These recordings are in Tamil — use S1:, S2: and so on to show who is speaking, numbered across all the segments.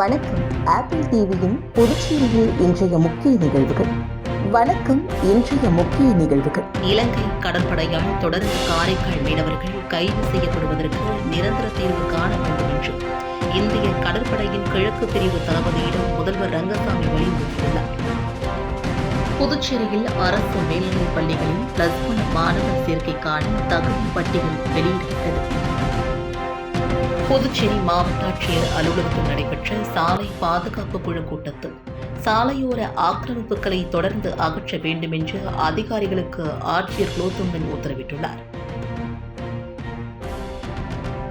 S1: வணக்கம். ஆப்பிள் டிவியின் புதுச்சேரியில் இன்றைய முக்கிய நிகழ்வுகள். வணக்கம் இன்றைய முக்கிய நிகழ்வுகள்.
S2: இலங்கை கடற்படையால் தொடர்ந்து காரைக்கால் மீனவர்கள் கைது செய்யப்படுவதற்கு நிரந்தர தீர்வு காண வேண்டும் என்று இந்திய கடற்படையின் கிழக்கு பிரிவு தளபதியிடம் முதல்வர் ரங்கசாமி வலியுறுத்தியுள்ளார். புதுச்சேரியில் அரசு மேல்நிலைப் பள்ளிகளில் பிளஸ் ஒன் மாணவர் சேர்க்கைக்கான தகுதி பட்டியல் வெளியிடப்பட்டது. புதுச்சேரி மாவட்ட ஆட்சியர் அலுவலகத்தில் நடைபெற்ற சாலை பாதுகாப்பு குழு கூட்டத்தில் சாலையோர ஆக்கிரமிப்புகளை தொடர்ந்து அகற்ற வேண்டும் என்று அதிகாரிகளுக்கு ஆட்சியர் குலோத்துங்கன் உத்தரவிட்டுள்ளார்.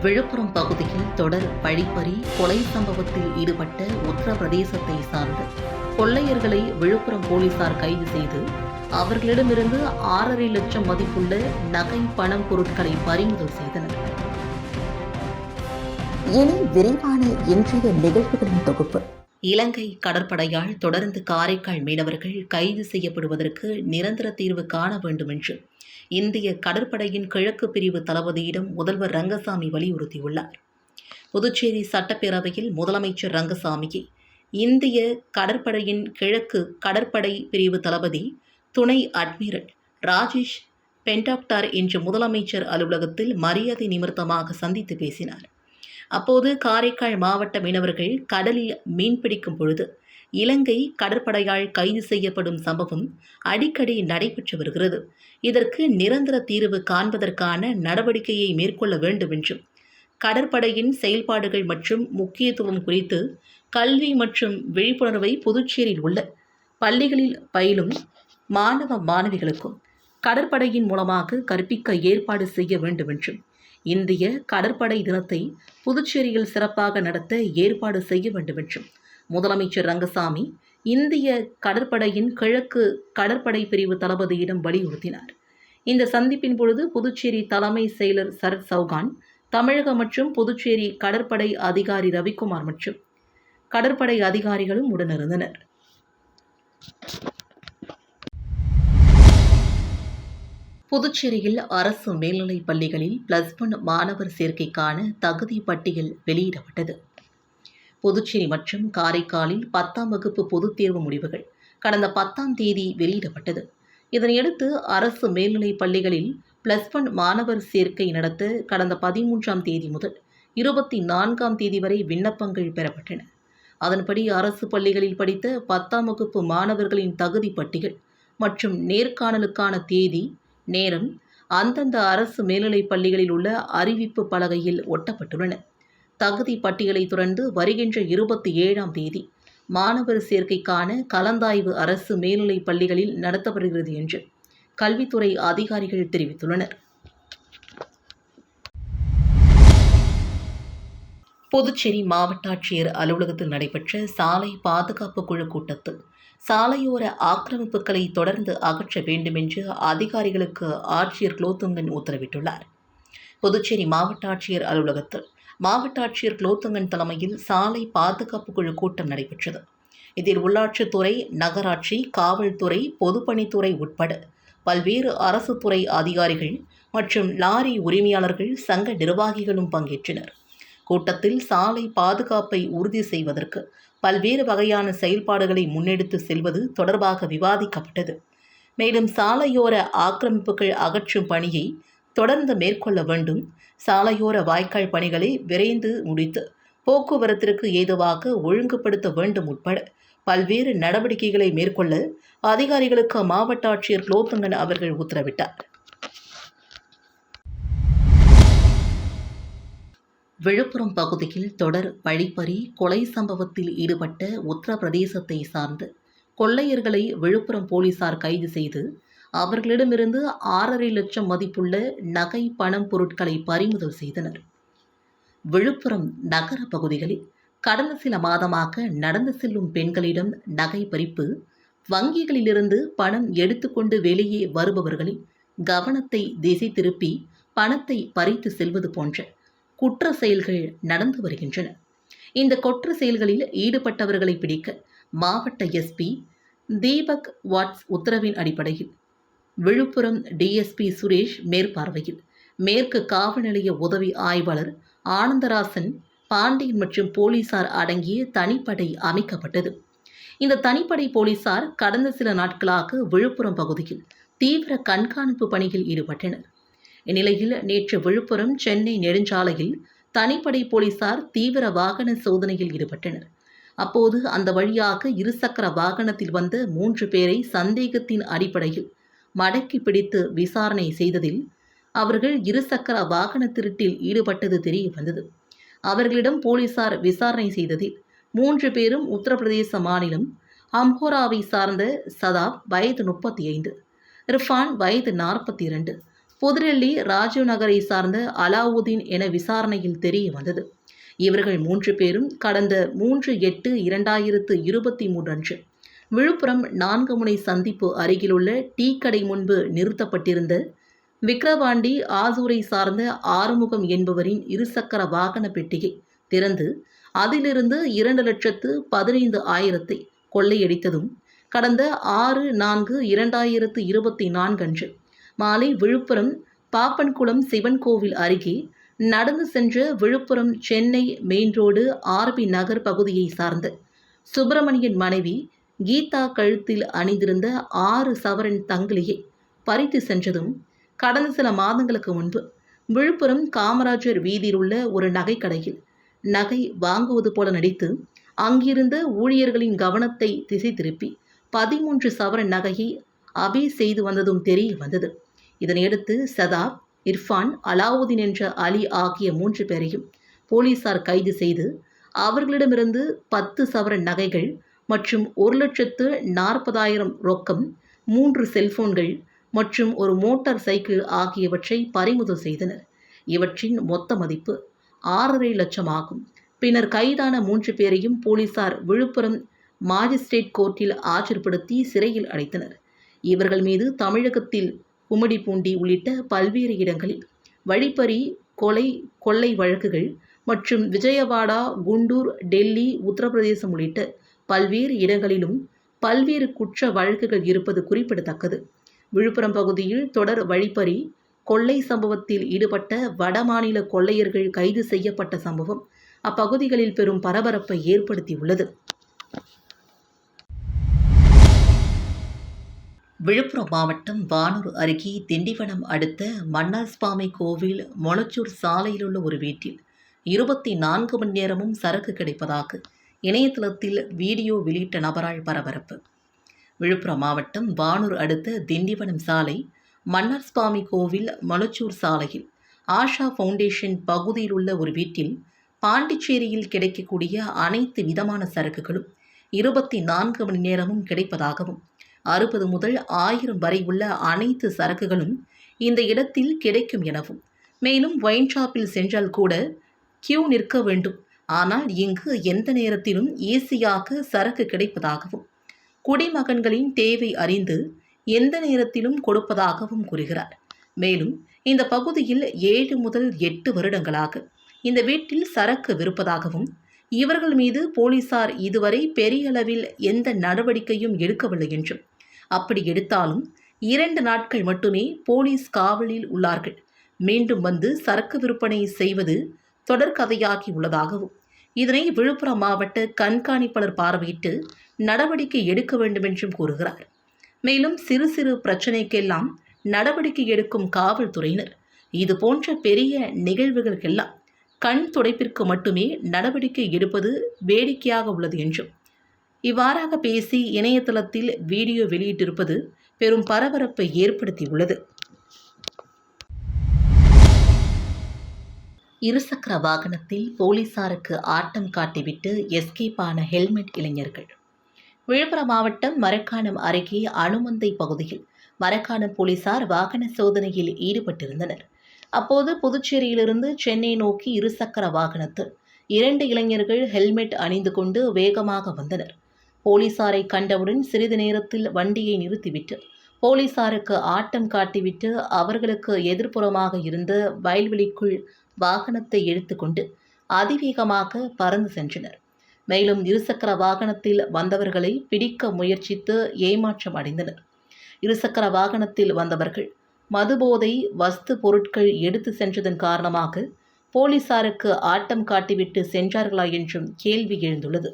S2: விழுப்புரம் பகுதியில் தொடர் பழிப்பறி கொலை சம்பவத்தில் ஈடுபட்ட உத்தரப்பிரதேசத்தை சார்ந்த கொள்ளையர்களை விழுப்புரம் போலீசார் கைது செய்து அவர்களிடமிருந்து ஆறரை லட்சம் மதிப்புள்ள நகை பணம் பொருட்களை பறிமுதல் செய்தனர்.
S1: இனி விரைவான இன்றைய நிகழ்வுகளின் தொகுப்பு.
S2: இலங்கை கடற்படையால் தொடர்ந்து காரைக்கால் மீனவர்கள் கைது செய்யப்படுவதற்கு நிரந்தர தீர்வு காண வேண்டும் என்று இந்திய கடற்படையின் கிழக்கு பிரிவு தளபதியிடம் முதல்வர் ரங்கசாமி வலியுறுத்தியுள்ளார். புதுச்சேரி சட்டப்பேரவையில் முதலமைச்சர் ரங்கசாமியை இந்திய கடற்படையின் கிழக்கு கடற்படை பிரிவு தளபதி துணை அட்மிரல் ராஜேஷ் பென்டாக்டார் இன்று முதலமைச்சர் அலுவலகத்தில் மரியாதை நிமித்தமாக சந்தித்து பேசினார். அப்போது காரைக்கால் மாவட்ட மீனவர்கள் கடலில் மீன்பிடிக்கும் பொழுது இலங்கை கடற்படையால் கைது செய்யப்படும் சம்பவம் அடிக்கடி நடைபெற்று வருகிறது. இதற்கு நிரந்தர தீர்வு காண்பதற்கான நடவடிக்கையை மேற்கொள்ள வேண்டும் என்றும் கடற்படையின் செயல்பாடுகள் மற்றும் முக்கியத்துவம் குறித்து கல்வி மற்றும் விழிப்புணர்வை புதுச்சேரியில் உள்ள பள்ளிகளில் பயிலும் மாணவ மாணவிகளுக்கும் கடற்படையின் மூலமாக கற்பிக்க ஏற்பாடு செய்ய வேண்டும் என்றும் இந்திய கடற்படை தினத்தை புதுச்சேரியில் சிறப்பாக நடத்த ஏற்பாடு செய்ய வேண்டும் என்றும் முதலமைச்சர் ரங்கசாமி இந்திய கடற்படையின் கிழக்கு கடற்படை பிரிவு தளபதியிடம் வலியுறுத்தினார். இந்த சந்திப்பின் பொழுது புதுச்சேரி தலைமை செயலர் சரத் சௌகான் தமிழக மற்றும் புதுச்சேரி கடற்படை அதிகாரி ரவிக்குமார் மற்றும் கடற்படை அதிகாரிகளும் உடனிருந்தனர். புதுச்சேரியில் அரசு மேல்நிலைப் பள்ளிகளில் பிளஸ் ஒன் மாணவர் சேர்க்கைக்கான தகுதி பட்டியல் வெளியிடப்பட்டது. புதுச்சேரி மற்றும் காரைக்காலில் பத்தாம் வகுப்பு பொதுத் தேர்வு முடிவுகள் கடந்த பத்தாம் தேதி வெளியிடப்பட்டது. இதனையடுத்து அரசு மேல்நிலைப் பள்ளிகளில் பிளஸ் ஒன் மாணவர் சேர்க்கை நடத்த கடந்த பதிமூன்றாம் தேதி முதல் இருபத்தி நான்காம் தேதி வரை விண்ணப்பங்கள் பெறப்பட்டன. அதன்படி அரசு பள்ளிகளில் படித்த பத்தாம் வகுப்பு மாணவர்களின் தகுதி பட்டியல் மற்றும் நேர்காணலுக்கான தேதி நேரம் அந்தந்த அரசு மேல்நிலைப் பள்ளிகளில் உள்ள அறிவிப்பு பலகையில் ஒட்டப்பட்டுள்ளன. தகுதி பட்டியலை துறந்து வருகின்ற இருபத்தி ஏழாம் தேதி மாணவர் சேர்க்கைக்கான கலந்தாய்வு அரசு மேல்நிலைப் பள்ளிகளில் நடத்தப்படுகிறது என்று கல்வித்துறை அதிகாரிகள் தெரிவித்துள்ளனர். புதுச்சேரி மாவட்ட ஆட்சியர் அலுவலகத்தில் நடைபெற்ற சாலை பாதுகாப்பு குழு கூட்டத்தில் சாலையோர ஆக்கிரமிப்புகளை தொடர்ந்து அகற்ற வேண்டும் என்று அதிகாரிகளுக்கு ஆட்சியர் குலோத்துங்கன் உத்தரவிட்டுள்ளார். புதுச்சேரி மாவட்ட ஆட்சியர் அலுவலகத்தில் மாவட்ட ஆட்சியர் குலோத்துங்கன் தலைமையில் சாலை பாதுகாப்பு குழு கூட்டம் நடைபெற்றது. இதில் உள்ளாட்சித்துறை நகராட்சி காவல்துறை பொதுப்பணித்துறை உட்பட பல்வேறு அரசு துறை அதிகாரிகள் மற்றும் லாரி உரிமையாளர்கள் சங்க நிர்வாகிகளும் பங்கேற்றனர். கூட்டத்தில் சாலை பாதுகாப்பை உறுதி செய்வதற்கு பல்வேறு வகையான செயல்பாடுகளை முன்னெடுத்து செல்வது தொடர்பாக விவாதிக்கப்பட்டது. மேலும் சாலையோர ஆக்கிரமிப்புகள் அகற்றும் பணியை தொடர்ந்து மேற்கொள்ள வேண்டும். சாலையோர வாய்க்கால் பணிகளை விரைந்து முடித்து போக்குவரத்திற்கு ஏதுவாக ஒழுங்குபடுத்த வேண்டும் உட்பட பல்வேறு நடவடிக்கைகளை மேற்கொள்ள அதிகாரிகளுக்கு மாவட்ட ஆட்சியர் குலோத்துங்கன் அவர்கள் உத்தரவிட்டார். விழுப்புரம் பகுதியில் தொடர் வழிப்பறி கொலை சம்பவத்தில் ஈடுபட்ட உத்தரப்பிரதேசத்தை சார்ந்த கொள்ளையர்களை விழுப்புரம் போலீசார் கைது செய்து அவர்களிடமிருந்து ஆறரை லட்சம் மதிப்புள்ள நகை பணம் பொருட்களை பறிமுதல் செய்தனர். விழுப்புரம் நகர பகுதிகளில் கடந்த சில மாதமாக நடந்து செல்லும் பெண்களிடம் நகை பறிப்பு வங்கிகளிலிருந்து பணம் எடுத்துக்கொண்டு வெளியே வருபவர்களின் கவனத்தை திசை திருப்பி பணத்தை பறித்து செல்வது போன்ற குற்ற செயல்கள் நடந்து வருகின்றன. இந்த குற்ற செயல்களில் ஈடுபட்டவர்களை பிடிக்க மாவட்ட எஸ்பி தீபக் வாட்ஸ் உத்தரவின் அடிப்படையில் விழுப்புரம் டிஎஸ்பி சுரேஷ் மேற்பார்வையில் மேற்கு காவல் நிலைய உதவி ஆய்வாளர் ஆனந்தராசன் பாண்டியன் மற்றும் போலீசார் அடங்கிய தனிப்படை அமைக்கப்பட்டது. இந்த தனிப்படை போலீசார் கடந்த சில நாட்களாக விழுப்புரம் பகுதியில் தீவிர கண்காணிப்பு பணியில் ஈடுபட்டனர். இந்நிலையில் நேற்று விழுப்புரம் சென்னை நெடுஞ்சாலையில் தனிப்படை போலீசார் தீவிர வாகன சோதனையில் ஈடுபட்டனர். அப்போது அந்த வழியாக இருசக்கர வாகனத்தில் வந்த மூன்று பேரை சந்தேகத்தின் அடிப்படையில் மடக்கி பிடித்து விசாரணை செய்ததில் அவர்கள் இருசக்கர வாகன திருட்டில் ஈடுபட்டது தெரிய வந்தது. அவர்களிடம் போலீசார் விசாரணை செய்ததில் மூன்று பேரும் உத்தரப்பிரதேச மாநிலம் அம்ஹோராவை சார்ந்த சதாப் வயது முப்பத்தி ஐந்து இர்ஃபான் வயது நாற்பத்தி இரண்டு புதுடெல்லி ராஜீவ் நகரை சார்ந்த அலாவுதீன் என விசாரணையில் தெரிய வந்தது. இவர்கள் மூன்று பேரும் கடந்த மூன்று எட்டு இரண்டாயிரத்து இருபத்தி மூன்று அன்று விழுப்புரம் நான்கு முனை சந்திப்பு அருகிலுள்ள டீ கடை முன்பு நிறுத்தப்பட்டிருந்த விக்ரவாண்டி ஆசூரை சார்ந்த ஆறுமுகம் என்பவரின் இருசக்கர வாகன பெட்டியை திறந்து அதிலிருந்து இரண்டு லட்சத்து பதினைந்து ஆயிரத்தை கொள்ளையடித்ததும் கடந்த ஆறு நான்கு இரண்டாயிரத்து இருபத்தி நான்கு அன்று மாலை விழுப்புரம் பாப்பன்குளம் சிவன் கோவில் அருகே நடந்து சென்ற Villupuram Chennai main road RP Nagar பகுதியை சார்ந்த சுப்பிரமணியன் மனைவி கீதா கழுத்தில் அணிந்திருந்த ஆறு சவரன் தங்கிலியை பறித்து சென்றதும் கடந்த சில மாதங்களுக்கு முன்பு விழுப்புரம் காமராஜர் வீதியில் உள்ள ஒரு நகைக்கடையில் நகை வாங்குவது போல நடித்து அங்கிருந்த ஊழியர்களின் கவனத்தை திசை திருப்பி பதிமூன்று சவரன் நகையை அபி செய்து வந்ததும் தெரிய வந்தது. இதனையடுத்து சதாப் இர்ஃபான் அலாவுதீன் என்ற அலி ஆகிய மூன்று பேரையும் போலீசார் கைது செய்து அவர்களிடமிருந்து பத்து சவரன் நகைகள் மற்றும் ஒரு லட்சத்து நாற்பதாயிரம் ரொக்கம் மூன்று செல்போன்கள் மற்றும் ஒரு மோட்டார் சைக்கிள் ஆகியவற்றை பறிமுதல் செய்தனர். இவற்றின் மொத்த மதிப்பு ஆறரை லட்சம் ஆகும் பின்னர் கைதான மூன்று பேரையும் போலீசார் விழுப்புரம் மாஜிஸ்ட்ரேட் கோர்ட்டில் ஆஜர்படுத்தி சிறையில் அடைத்தனர். இவர்கள் மீது தமிழகத்தில் கும்மிடிப்பூண்டி உள்ளிட்ட பல்வேறு இடங்களில் வழிப்பறி கொலை கொள்ளை வழக்குகள் மற்றும் விஜயவாடா குண்டூர் டெல்லி உத்தரப்பிரதேசம் உள்ளிட்ட பல்வேறு இடங்களிலும் பல்வேறு குற்ற வழக்குகள் இருப்பது குறிப்பிடத்தக்கது. விழுப்புரம் பகுதியில் தொடர் வழிப்பறி கொள்ளை சம்பவத்தில் ஈடுபட்ட வடமாநில கொள்ளையர்கள் கைது செய்யப்பட்ட சம்பவம் அப்பகுதிகளில் பெரும் பரபரப்பை ஏற்படுத்தியுள்ளது. விழுப்புரம் மாவட்டம் வானூர் அருகே திண்டிவனம் அடுத்த மன்னார்சுவாமி கோவில் மொளச்சூர் சாலையில் உள்ள ஒரு வீட்டில் இருபத்தி நான்கு மணி நேரமும் சரக்கு கிடைப்பதாக இணையதளத்தில் வீடியோ வெளியிட்ட நபரால் பரபரப்பு. விழுப்புரம் மாவட்டம் வானூர் அடுத்த திண்டிவனம் சாலை மன்னார்சுவாமி கோவில் மொளச்சூர் சாலையில் ஆஷா ஃபவுண்டேஷன் பகுதியில் உள்ள ஒரு வீட்டில் பாண்டிச்சேரியில் கிடைக்கக்கூடிய அனைத்து விதமான சரக்குகளும் இருபத்தி நான்கு மணி நேரமும் கிடைப்பதாகவும் அறுபது முதல் ஆயிரம் வரை உள்ள அனைத்து சரக்குகளும் இந்த இடத்தில் கிடைக்கும் எனவும். மேலும் ஒயின் ஷாப்பில் சென்றால் கூட கியூ நிற்க வேண்டும். ஆனால் இங்கு எந்த நேரத்திலும் ஈஸியாக சரக்கு கிடைப்பதாகவும் குடிமகன்களின் தேவை அறிந்து எந்த நேரத்திலும் கொடுப்பதாகவும் கூறுகிறார். மேலும் இந்த பகுதியில் ஏழு முதல் எட்டு வருடங்களாக இந்த வீட்டில் சரக்கு விற்பதாகவும் இவர்கள் மீது போலீசார் இதுவரை பெரிய அளவில் எந்த நடவடிக்கையும் எடுக்கவில்லை என்றும் அப்படி எடுத்தாலும் இரண்டு நாட்கள் மட்டுமே போலீஸ் காவலில் உள்ளார்கள். மீண்டும் வந்து சரக்கு விற்பனை செய்வது தொடர்கதையாகி உள்ளதாகவும் இதனை விழுப்புரம் மாவட்ட கண்காணிப்பாளர் பார்வையிட்டு நடவடிக்கை எடுக்க வேண்டும் என்றும் கூறுகிறார். மேலும் சிறு சிறு பிரச்சனைக்கெல்லாம் நடவடிக்கை எடுக்கும் காவல்துறையினர் இது போன்ற பெரிய நிகழ்வுகளுக்கெல்லாம் கண் துடைப்பிற்கு மட்டுமே நடவடிக்கை எடுப்பது வேடிக்கையாக உள்ளது என்றும் இவ்வாறாக பேசி இணையதளத்தில் வீடியோ வெளியிட்டிருப்பது பெரும் பரபரப்பை ஏற்படுத்தியுள்ளது. இருசக்கர வாகனத்தில் போலீசாருக்கு ஆட்டம் காட்டிவிட்டு எஸ்கேப் ஆன ஹெல்மெட் இளைஞர்கள். விழுப்புரம் மாவட்டம் மரக்காணம் அருகே அனுமந்தை பகுதியில் மரக்காணம் போலீசார் வாகன சோதனையில் ஈடுபட்டிருந்தனர். அப்போது புதுச்சேரியிலிருந்து சென்னை நோக்கி இருசக்கர வாகனத்தில் இரண்டு இளைஞர்கள் ஹெல்மெட் அணிந்து கொண்டு வேகமாக வந்தனர். போலீசாரை கண்டவுடன் சிறிது நேரத்தில் வண்டியை நிறுத்திவிட்டு போலீசாருக்கு ஆட்டம் காட்டிவிட்டு அவர்களுக்கு எதிர்ப்புறமாக இருந்த வயல்வெளிக்குள் வாகனத்தை எடுத்துக்கொண்டு அதிவேகமாக பறந்து சென்றனர். மேலும் இருசக்கர வாகனத்தில் வந்தவர்களை பிடிக்க முயற்சித்து ஏமாற்றம் அடைந்தனர். இருசக்கர வாகனத்தில் வந்தவர்கள் மதுபோதை வஸ்து பொருட்கள் எடுத்து சென்றதன் காரணமாக போலீசாருக்கு ஆட்டம் காட்டிவிட்டு சென்றார்களா என்றும் கேள்வி எழுந்துள்ளது.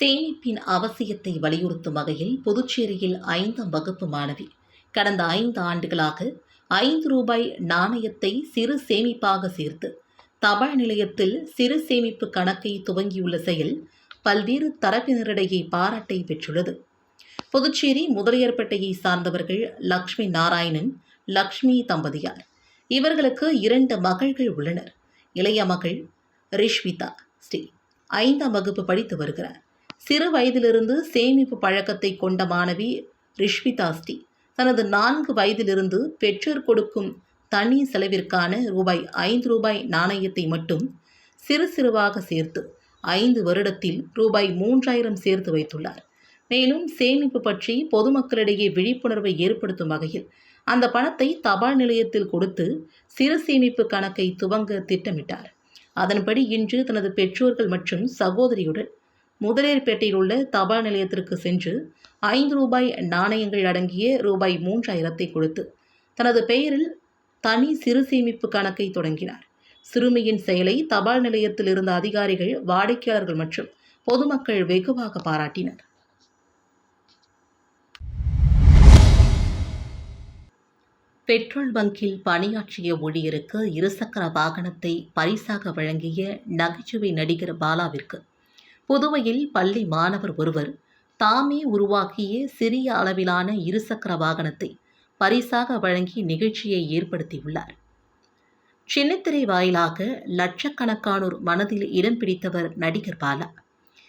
S2: சேமிப்பின் அவசியத்தை வலியுறுத்தும் வகையில் புதுச்சேரியில் ஐந்தாம் வகுப்பு மாணவி. கடந்த ஐந்து ஆண்டுகளாக ஐந்து ரூபாய் நாணயத்தை சிறு சேமிப்பாக சேர்த்து தபால் நிலையத்தில் சிறு சேமிப்பு கணக்கை துவங்கியுள்ள செயல் பல்வேறு தரப்பினரிடையே பாராட்டை பெற்றுள்ளது. புதுச்சேரி முதலியார்பேட்டையை சார்ந்தவர்கள் லக்ஷ்மி நாராயணன் லக்ஷ்மி தம்பதியார். இவர்களுக்கு இரண்டு மகள்கள் உள்ளனர். இளைய மகள் ரிஷ்விதா ஸ்ரீ ஐந்தாம் வகுப்பு படித்து வருகிறார். சிறு வயதிலிருந்து சேமிப்பு பழக்கத்தை கொண்ட மாணவி ரிஷ்விதாஸ்டி தனது நான்கு வயதிலிருந்து பெற்றோர் கொடுக்கும் தனி செலவிற்கான ரூபாய் ஐந்து ரூபாய் நாணயத்தை மட்டும் சிறு சிறுவாக சேர்த்து ஐந்து வருடத்தில் ரூபாய் மூன்றாயிரம் சேர்த்து வைத்துள்ளார். மேலும் சேமிப்பு பற்றி பொதுமக்களிடையே விழிப்புணர்வை ஏற்படுத்தும் வகையில் அந்த பணத்தை தபால் நிலையத்தில் கொடுத்து சிறு சேமிப்பு கணக்கை துவங்க திட்டமிட்டார். அதன்படி இன்று தனது பெற்றோர்கள் மற்றும் சகோதரியுடன் முதலியர்பேட்டையில் உள்ள தபால் நிலையத்திற்கு சென்று ஐந்து ரூபாய் நாணயங்கள் அடங்கிய ரூபாய் மூன்றாயிரத்தை கொடுத்து தனது பெயரில் தனி சிறு சேமிப்பு கணக்கை தொடங்கினார். சிறுமியின் செயலை தபால் நிலையத்தில் இருந்த அதிகாரிகள் வாடிக்கையாளர்கள் மற்றும் பொதுமக்கள் வெகுவாக பாராட்டினர். பெட்ரோல் பங்கில் பணியாற்றிய ஊழியருக்கு இருசக்கர வாகனத்தை பரிசாக வழங்கிய நகைச்சுவை நடிகர் பாலாவிற்கு புதுவையில் பள்ளி மாணவர் ஒருவர் தாமே உருவாக்கிய சிறிய அளவிலான இருசக்கர வாகனத்தை பரிசாக வழங்கி நிகழ்ச்சியை ஏற்படுத்தியுள்ளார். சின்னத்திரை வாயிலாக லட்சக்கணக்கானோர் மனதில் இடம் பிடித்தவர் நடிகர் பாலா.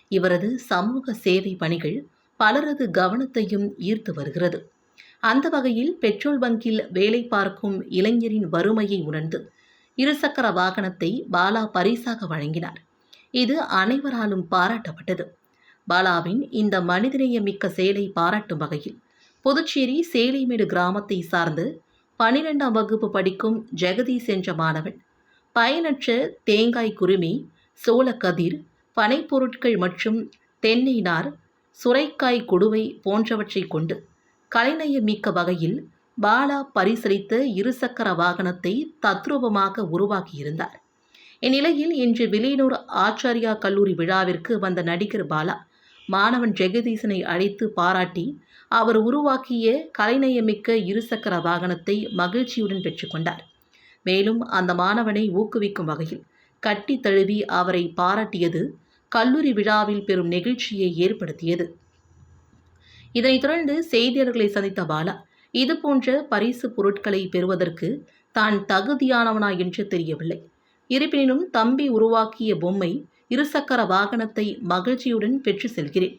S2: இவரது சமூக சேவை பணிகள் பலரது கவனத்தையும் ஈர்த்து வருகிறது. அந்த வகையில் பெட்ரோல் பங்கில் வேலை பார்க்கும் இளைஞரின் வறுமையை உணர்ந்து இருசக்கர வாகனத்தை பாலா பரிசாக வழங்கினார். இது அனைவராலும் பாராட்டப்பட்டது. பாலாவின் இந்த மனிதநேயமிக்க செயலை பாராட்டும் வகையில் புதுச்சேரி சேலைமேடு கிராமத்தை சார்ந்து பனிரெண்டாம் வகுப்பு படிக்கும் ஜெகதீஷ் என்ற மாணவன் பயனற்ற தேங்காய் குருமி சோளக்கதிர் பனைப்பொருட்கள் மற்றும் தென்னை நார் சுரைக்காய் கொடுவை போன்றவற்றை கொண்டு கலைநயமிக்க வகையில் பாலா பரிசளித்த இருசக்கர வாகனத்தை தத்ரூபமாக உருவாக்கியிருந்தார். இந்நிலையில் இன்று விலையனூர் ஆச்சாரியா கல்லூரி விழாவிற்கு வந்த நடிகர் பாலா மாணவன் ஜெகதீசனை அழைத்து பாராட்டி அவர் உருவாக்கிய கலைநயமிக்க இருசக்கர வாகனத்தை மகிழ்ச்சியுடன் பெற்றுக்கொண்டார் மேலும் அந்த மாணவனை ஊக்குவிக்கும் வகையில் கட்டி தழுவி அவரை பாராட்டியது கல்லூரி விழாவில் பெரும் நெகிழ்ச்சியை ஏற்படுத்தியது. இதனைத் தொடர்ந்து செய்தியாளர்களை சந்தித்த பாலா இதுபோன்ற பரிசு பொருட்களை பெறுவதற்கு தான் தகுதியானவனா என்று தெரியவில்லை. இருப்பினும் தம்பி உருவாக்கிய பொம்மை இருசக்கர வாகனத்தை மகிழ்ச்சியுடன் பெற்று செல்கிறேன்.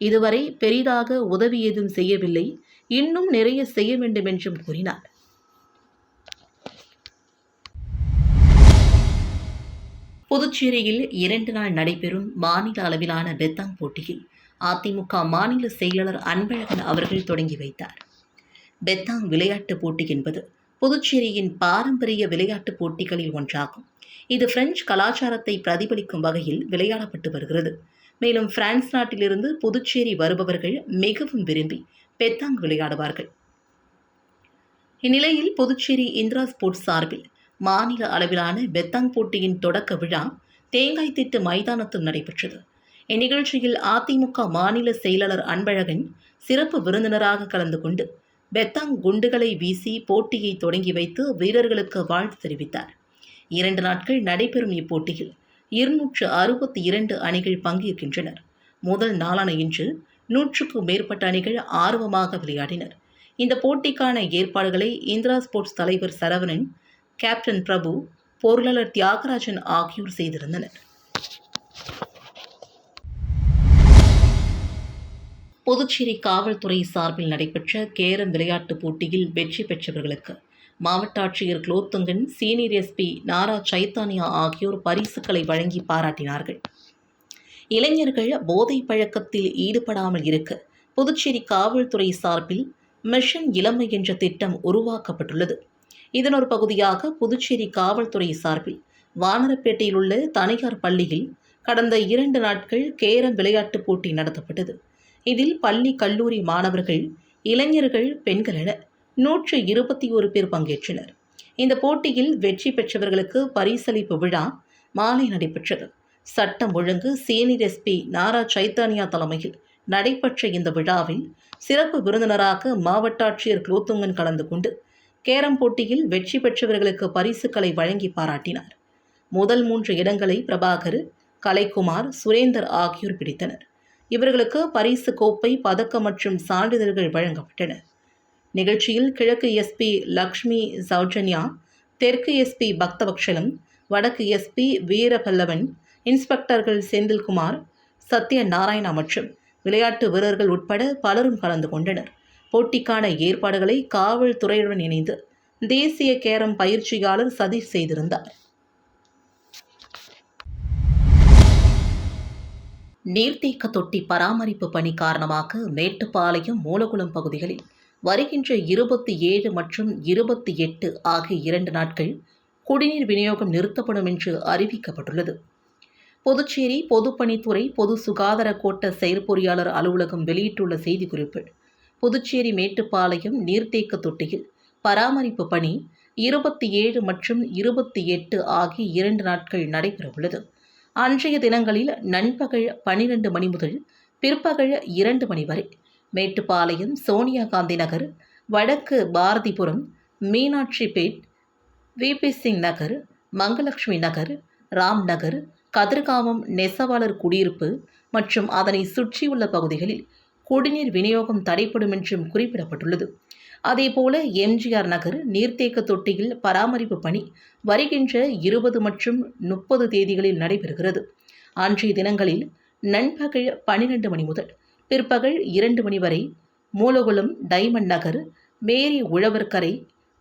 S2: இதுவரை பெரிதாக உதவி ஏதும் செய்யவில்லை. இன்னும் நிறைய செய்ய வேண்டும் என்றும் கூறினார் புதுச்சேரியில் இரண்டு நாள் நடைபெறும் மாநில அளவிலான பெத்தாங் போட்டியில் அதிமுக மாநில செயலாளர் அன்பழகன் அவர்கள் தொடங்கி வைத்தார். பெத்தாங் விளையாட்டுப் போட்டி என்பது புதுச்சேரியின் பாரம்பரிய விளையாட்டுப் போட்டிகளில் ஒன்றாகும். இது பிரெஞ்சு கலாச்சாரத்தை பிரதிபலிக்கும் வகையில் விளையாடப்பட்டு வருகிறது. மேலும் பிரான்ஸ் நாட்டிலிருந்து புதுச்சேரி வருபவர்கள் மிகவும் விரும்பி பெத்தாங் விளையாடுவார்கள். இந்நிலையில் புதுச்சேரி இந்திரா ஸ்போர்ட்ஸ் சார்பில் மாநில அளவிலான பெத்தாங் போட்டியின் தொடக்க விழா தேங்காய் திட்டு மைதானத்தில் நடைபெற்றது. இந்நிகழ்ச்சியில் அதிமுக மாநில செயலாளர் அன்பழகன் சிறப்பு விருந்தினராக கலந்து கொண்டு பெத்தாங் குண்டுகளை வீசி போட்டியை தொடங்கி வைத்து வீரர்களுக்கு வாழ்த்து தெரிவித்தார். இரண்டு நாட்கள் நடைபெறும் இப்போட்டியில் இருநூற்று அறுபத்தி இரண்டு அணிகள் பங்கேற்கின்றனர். முதல் நாளான இன்று நூற்றுக்கும் மேற்பட்ட அணிகள் ஆர்வமாக விளையாடினர். இந்த போட்டிக்கான ஏற்பாடுகளை இந்திரா ஸ்போர்ட்ஸ் தலைவர் சரவணன் கேப்டன் பிரபு பொருளாளர் தியாகராஜன் ஆகியோர் செய்திருந்தனர். புதுச்சேரி காவல்துறை சார்பில் நடைபெற்ற கேரம் விளையாட்டுப் போட்டியில் வெற்றி பெற்றவர்களுக்கு மாவட்ட ஆட்சியர் குலோத்துங்கன் சீனியர் எஸ்பி நாரா சைத்தானியா ஆகியோர் பரிசுகளை வழங்கி பாராட்டினார்கள். இளைஞர்கள் போதை பழக்கத்தில் ஈடுபடாமல் இருக்க புதுச்சேரி காவல்துறை சார்பில் மிஷன் இளமை என்ற திட்டம் உருவாக்கப்பட்டுள்ளது. இதன் ஒரு பகுதியாக புதுச்சேரி காவல்துறை சார்பில் வானரப்பேட்டையில் உள்ள தனியார் பள்ளியில் கடந்த இரண்டு நாட்கள் கேரம் விளையாட்டுப் போட்டி நடத்தப்பட்டது. இதில் பள்ளி கல்லூரி மாணவர்கள் இளைஞர்கள் பெண்கள் என நூற்று இருபத்தி ஒரு பேர் பங்கேற்றனர். இந்த போட்டியில் வெற்றி பெற்றவர்களுக்கு பரிசளிப்பு விழா மாலை நடைபெற்றது. சட்டம் ஒழுங்கு சீனியர் எஸ்பி நாரா சைத்தானியா தலைமையில் நடைபெற்ற இந்த விழாவில் சிறப்பு விருந்தினராக மாவட்ட ஆட்சியர் குலோத்துங்கன் கலந்து கொண்டு கேரம் போட்டியில் வெற்றி பெற்றவர்களுக்கு பரிசுகளை வழங்கி பாராட்டினார். முதல் மூன்று இடங்களை பிரபாகர் கலைக்குமார் சுரேந்தர் ஆகியோர் பிடித்தனர். இவர்களுக்கு பரிசு கோப்பை பதக்கம் மற்றும் சான்றிதழ்கள் வழங்கப்பட்டன. நிகழ்ச்சியில் கிழக்கு எஸ்பி லக்ஷ்மி சௌஜன்யா தெற்கு எஸ்பி பக்தவக்ஷலம் வடக்கு எஸ்பி வீரபல்லவன் இன்ஸ்பெக்டர்கள் செந்தில்குமார் சத்ய நாராயணா மற்றும் விளையாட்டு வீரர்கள் உட்பட பலரும் கலந்து கொண்டனர். போட்டிக்கான ஏற்பாடுகளை காவல்துறையுடன் இணைந்து தேசிய கேரம் பயிற்சியாளர் சதீஷ் செய்திருந்தார். நீர்த்தேக்க தொட்டி பராமரிப்பு பணி காரணமாக மேட்டுப்பாளையம் மூலகுளம் பகுதிகளில் வருகின்ற இருபத்தி ஏழு மற்றும் இருபத்தி எட்டு ஆகிய இரண்டு நாட்கள் குடிநீர் விநியோகம் நிறுத்தப்படும் என்று அறிவிக்கப்பட்டுள்ளது. புதுச்சேரி பொதுப்பணித்துறை பொது சுகாதார கோட்ட செயற்பொறியாளர் அலுவலகம் வெளியிட்டுள்ள செய்திக்குறிப்பில் புதுச்சேரி மேட்டுப்பாளையம் நீர்த்தேக்க தொட்டியில் பராமரிப்பு பணி இருபத்தி ஏழு மற்றும் இருபத்தி எட்டு ஆகிய இரண்டு நாட்கள் நடைபெறவுள்ளது. அன்றைய தினங்களில் நண்பகல் பனிரெண்டு மணி முதல் பிற்பகல் இரண்டு மணி வரை மேட்டுப்பாளையம் சோனியா காந்தி நகர் வடக்கு பாரதிபுரம் மீனாட்சிபேட் விபி சிங் நகர் மங்கலட்சுமி நகர் ராம் நகர் கதிர்காமம் நெசவாளர் குடியிருப்பு மற்றும் அதனை சுற்றியுள்ள பகுதிகளில் குடிநீர் விநியோகம் தடைப்படும் என்றும் குறிப்பிடப்பட்டுள்ளது. அதேபோல எம்ஜிஆர் நகர் நீர்த்தேக்க தொட்டியில் பராமரிப்பு பணி வருகின்ற இருபது மற்றும் முப்பது தேதிகளில் நடைபெறுகிறது. அன்றைய தினங்களில் நண்பகல் பனிரெண்டு மணி முதல் பிற்பகல் இரண்டு மணி வரை மூலகுளம் டைமண்ட் நகர் மேரி உழவர்கரை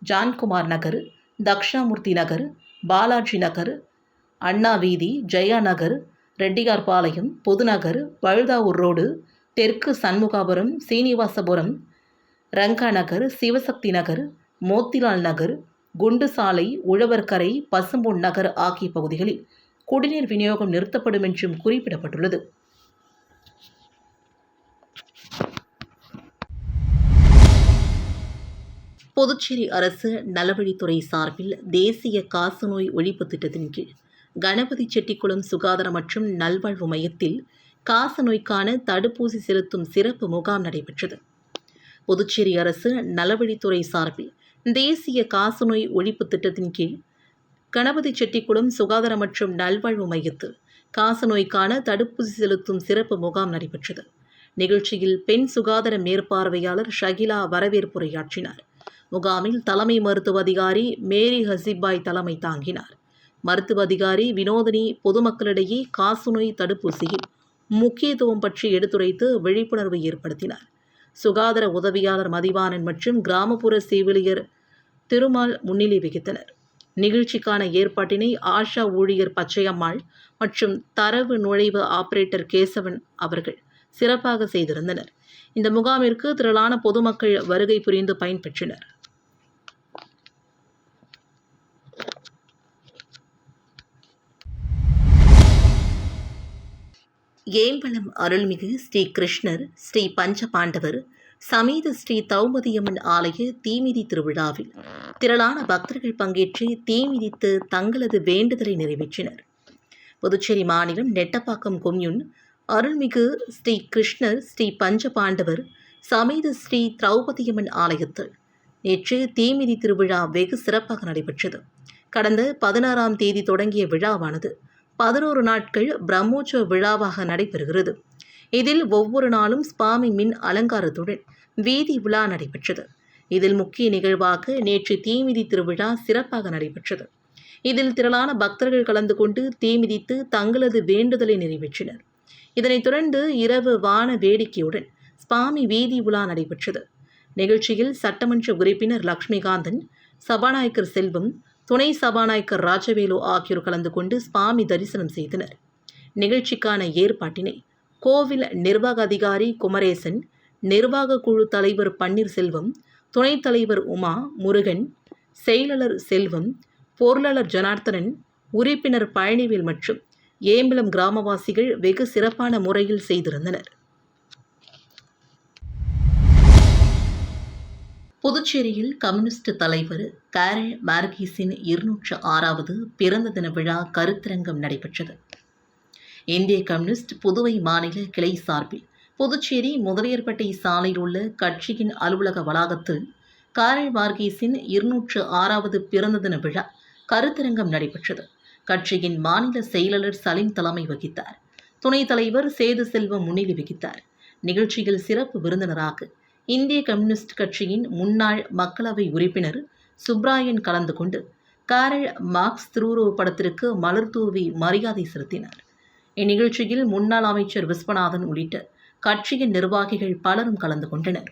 S2: ஜான்குமார் நகர் தக்ஷாமூர்த்தி நகர் பாலாஜி நகர் அண்ணா வீதி ஜெயா நகர் ரெட்டியார்பாளையம் பொதுநகர் பழுதாவூர் ரோடு தெற்கு சண்முகாபுரம் சீனிவாசபுரம் ரங்கா நகர் சிவசக்தி நகர் மோத்திலால் நகர் குண்டு சாலை உழவர்கரை பசும்பொன் நகர் ஆகிய பகுதிகளில் குடிநீர் விநியோகம் நிறுத்தப்படும் என்றும் குறிப்பிடப்பட்டுள்ளது. புதுச்சேரி அரசு நலவழித்துறை சார்பில் தேசிய காசநோய் ஒழிப்பு திட்டத்தின் கீழ் கணபதி செட்டிக்குளம் சுகாதார மற்றும் நல்வாழ்வு மையத்தில் காசநோய்க்கான தடுப்பூசி செலுத்தும் சிறப்பு முகாம் நடைபெற்றது. புதுச்சேரி அரசு நலவழித்துறை சார்பில் தேசிய காசநோய் ஒழிப்பு திட்டத்தின் கீழ் கணபதி செட்டிக்குளம் சுகாதார மற்றும் நல்வாழ்வு மையத்தில் காசநோய்க்கான தடுப்பூசி செலுத்தும் சிறப்பு முகாம் நடைபெற்றது. நிகழ்ச்சியில் பெண் சுகாதார மேற்பார்வையாளர் ஷகிலா வரவேற்புரையாற்றினார் முகாமில் தலைமை மருத்துவ அதிகாரி மேரி ஹசிபாய் தலைமை தாங்கினார். மருத்துவ அதிகாரி வினோதினி பொதுமக்களிடையே காசநோய் தடுப்பூசியில் முக்கியத்துவம் பற்றி எடுத்துரைத்து விழிப்புணர்வு ஏற்படுத்தினார். சுகாதார உதவியாளர் மதிவாணன் மற்றும் கிராமப்புற செவிலியர் திருமால் முன்னிலை வகித்தனர். நிகழ்ச்சிக்கான ஏற்பாட்டினை ஆஷா ஊழியர் பச்சையம்மாள் மற்றும் தரவு நுழைவு ஆபரேட்டர் கேசவன் அவர்கள் சிறப்பாக செய்திருந்தனர். இந்த முகாமிற்கு திரளான பொதுமக்கள் வருகை புரிந்து பயன்பெற்றனர் ஏம்பலம் அருள்மிகு ஸ்ரீ கிருஷ்ணர் ஸ்ரீ பஞ்சபாண்டவர் சமேத ஸ்ரீ தௌமதியம்மன் ஆலய தீமிதி திருவிழாவில் திரளான பக்தர்கள் பங்கேற்று தீமிதித்து தங்களது வேண்டுதலை நிறைவேற்றினர். புதுச்சேரி மாநிலம் நெட்டப்பாக்கம் கொம்யூன் அருள்மிகு ஸ்ரீ கிருஷ்ணர் ஸ்ரீ பஞ்சபாண்டவர் சமேத ஸ்ரீ திரௌபதியம்மன் ஆலயத்தில் நேற்று தீமிதி திருவிழா வெகு சிறப்பாக நடைபெற்றது. கடந்த பதினாறாம் தேதி தொடங்கிய விழாவானது பதினோரு நாட்கள் பிரம்மோற்சவ விழாவாக நடைபெறுகிறது. இதில் ஒவ்வொரு நாளும் சுவாமி மின் அலங்காரத்துடன் வீதி விழா நடைபெற்றது. இதில் முக்கிய நிகழ்வாக நேற்று தீமிதி திருவிழா சிறப்பாக நடைபெற்றது. இதில் திரளான பக்தர்கள் கலந்து கொண்டு தீமிதித்து தங்களது வேண்டுதலை நிறைவேற்றினர். இதனைத் தொடர்ந்து இரவு வான வேடிக்கையுடன் சுவாமி வீதி உலா நடைபெற்றது. நிகழ்ச்சியில் சட்டமன்ற உறுப்பினர் லக்ஷ்மிகாந்தன் சபாநாயகர் செல்வம் துணை சபாநாயகர் ராஜவேலு ஆகியோர் கலந்து கொண்டு சுவாமி தரிசனம் செய்தனர். நிகழ்ச்சிக்கான ஏற்பாட்டினை கோவில் நிர்வாக அதிகாரி குமரேசன் நிர்வாக குழு தலைவர் பன்னீர்செல்வம் துணைத் தலைவர் உமா முருகன் செயலாளர் செல்வம் பொருளாளர் ஜனார்த்தனன் உறுப்பினர் பழனிவேல் மற்றும் ஏம்பலம் கிராமவாசிகள் வெகு சிறப்பான முறையில் செய்திருந்தனர். புதுச்சேரியில் கம்யூனிஸ்ட் தலைவர் காரல் மார்கீஸின் இருநூற்று ஆறாவது பிறந்த தின விழா கருத்தரங்கம் நடைபெற்றது. இந்திய கம்யூனிஸ்ட் புதுவை மாநில கிளை சார்பில் புதுச்சேரி முதலியர்பேட்டை சாலையில் உள்ள கட்சியின் அலுவலக வளாகத்தில் காரல் மார்கீஸின் இருநூற்று ஆறாவது பிறந்த தின விழா கருத்தரங்கம் நடைபெற்றது. கட்சியின் மாநில செயலாளர் சலீம் தலைமை வகித்தார். துணைத் தலைவர் சேது செல்வம் முன்னிலை வகித்தார். நிகழ்ச்சியில் சிறப்பு விருந்தினராக இந்திய கம்யூனிஸ்ட் கட்சியின் முன்னாள் மக்களவை உறுப்பினர் சுப்ராயன் கலந்து கொண்டு காரல் மார்க்ஸ் திருவுருவ படத்திற்கு மலர் தூவி மரியாதை செலுத்தினார். இந்நிகழ்ச்சியில் முன்னாள் அமைச்சர் விஸ்வநாதன் உள்ளிட்ட கட்சியின் நிர்வாகிகள் பலரும் கலந்து கொண்டனர்.